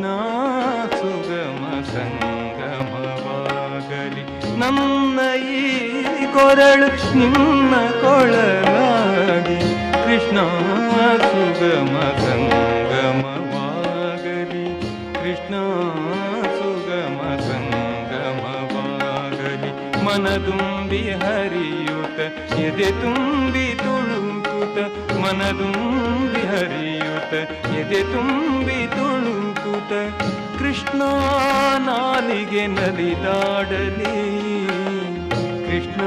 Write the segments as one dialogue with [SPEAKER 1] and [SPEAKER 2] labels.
[SPEAKER 1] ಕೃಷ್ಣ ಸುಗಮ ಸಂಗಮವಾಗಲಿ ನನ್ನ ಈ ಕೊರಳು ನಿನ್ನ ಕೊಳಲಾಗಿ ಕೃಷ್ಣ ಸುಗಮ ಸಂಗಮವಾಗಲಿ ಕೃಷ್ಣ ಸುಗಮ ಸಂಗಮವಾಗಲಿ ಮನದುಂಬಿ ಹರಿಯುತ ಎದೆ ತುಂಬಿ ತುಳುಕುತ ಮನದುಂಬಿ ಹರಿಯುತ ಎದೆ ತುಂಬಿ ತುಳುಕುತ ಕೃಷ್ಣ ನಾಲಿಗೆ ನಲಿದಾಡಲಿ. ಕೃಷ್ಣ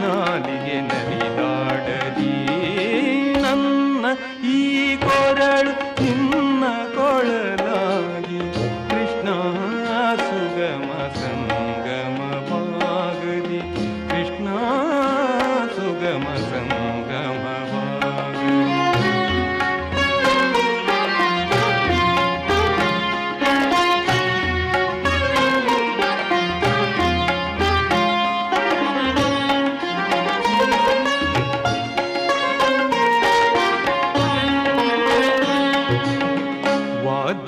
[SPEAKER 1] ನಾಲಿಗೆ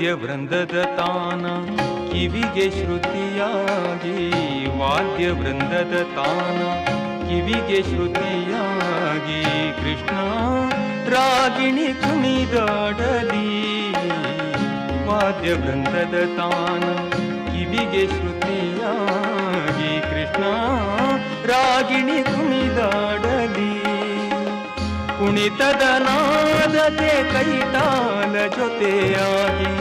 [SPEAKER 1] ವಾದ್ಯ ವೃಂದದ ತಾನ ಕಿವಿಗೆ ಶ್ರುತಿಯಾಗಿ ವಾದ್ಯ ವೃಂದದ ತಾನ ಕಿವಿಗೆ ಶ್ರುತಿಯಾಗಿ ಕೃಷ್ಣ ರಾಗಿಣಿ ಕುಣಿದಾಡಲಿ ವಾದ್ಯ ವೃಂದದ ತಾನ ಕಿವಿಗೆ ಶ್ರುತಿಯಾಗಿ ಕೃಷ್ಣ ರಾಗಿಣಿ ಕುಣಿದಾಡಲಿ ಕುಣಿತದ ನಾದತೆ ಕೈತಾಲ ಜೊತೆಯಾಗಿ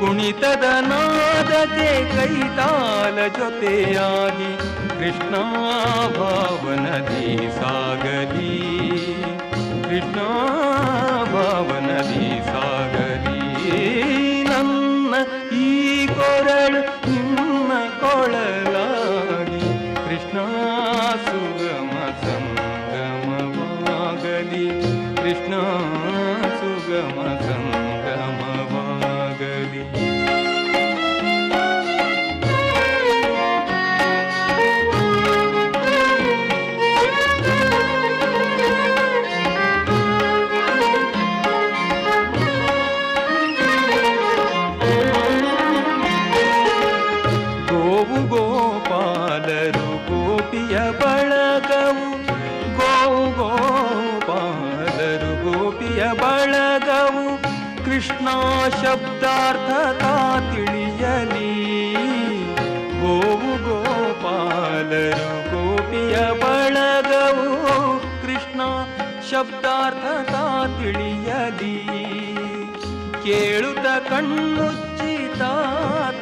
[SPEAKER 1] ಕುಣಿತದ ನಾದತೆ ಕೈತಾಲ ಜೊತೆಯಾಗಿ ಕೃಷ್ಣ ಭಾವನದಿ ಸಾಗಲಿ ಕೃಷ್ಣ ಭಾವನದಿ ಸಾಗಲಿ ನನ್ನ ಈ ಕೃಷ್ಣ ಶಬ್ದಾರ್ಥ ತಾ ತಿಳಿಯಲಿ. ಗೋವು ಗೋಪಾಲರು ಗೋಪಿಯ ಬಳಗವು ಕೃಷ್ಣ ಶಬ್ದಾರ್ಥ ತಾ ತಿಳಿಯಲಿ. ಕೇಳುತ್ತ ಕಣ್ಣುಚ್ಚಿತ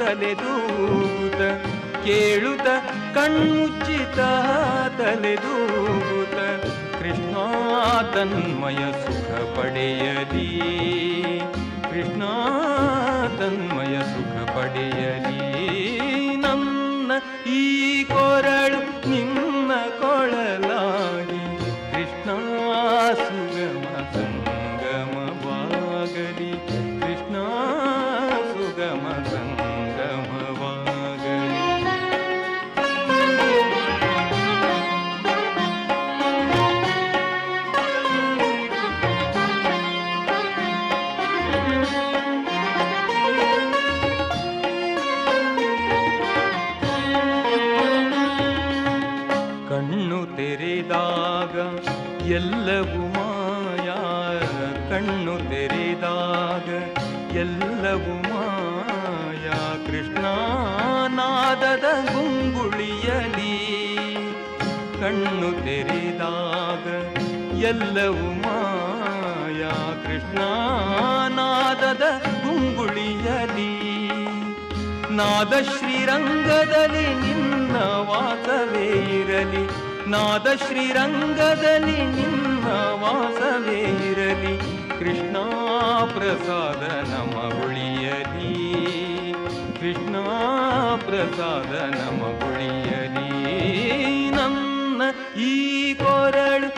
[SPEAKER 1] ತಲೆದೂಗುತ್ತ ಕೇಳುತ್ತ ಕಣ್ಣುಚ್ಚಿತ ತಲೆದೂಗುತ್ತ ಕೃಷ್ಣ ತನ್ಮಯ ಸುಖ ಪಡೆಯಲಿ. ಕೃಷ್ಣ ತನ್ಮಯ ಸುಖ ಪಡೆಯಲಿ ನನ್ನ ಈ ಕೊರಳು ನಿನ್ನ ಕೊಳಲಾಗಿ ಎಲ್ಲವೂ ಮಾಯ ಕಣ್ಣು ತೆರೆದಾಗ ಎಲ್ಲವೂ ಮಾಯ ಕೃಷ್ಣ ನಾದದ ಗುಂಗುಳಿಯಲಿ ಕಣ್ಣು ತೆರೆದಾಗ ಎಲ್ಲವೂ ಮಾಯ ಕೃಷ್ಣ ನಾದದ ಗುಂಗುಳಿಯಲಿ ನಾದ ಶ್ರೀರಂಗದಲ್ಲಿ ನಿನ್ನ ವಾಸವೇ ಇರಲಿ ನಾದ ಶ್ರೀರಂಗದಲ್ಲಿ ನಿನ್ನ ವಾಸವೇ ಇರಲಿ ಕೃಷ್ಣ ಪ್ರಸಾದ ನಮ ಉಳಿಯಲಿ ಕೃಷ್ಣ ಪ್ರಸಾದ ನಮ ಉಳಿಯಲಿ ನನ್ನ ಈ ಕೊರಳು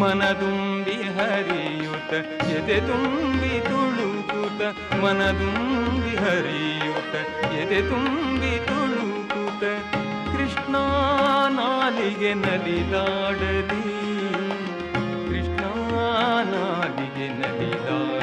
[SPEAKER 1] ಮನದುಂಬಿ ಹರಿಯುತ ಎದೆ ತುಂಬಿ ತುಳುಕುತ, ಮನದುಂಬಿ ಹರಿಯುತ ಎದೆ ತುಂಬಿ ತುಳುಕುತ ಕೃಷ್ಣ ನಾಲಿಗೆ ನಲಿದಾಡದಿ ಕೃಷ್ಣ ನಾಲಿಗೆ ನಲಿದಾಡಲಿ.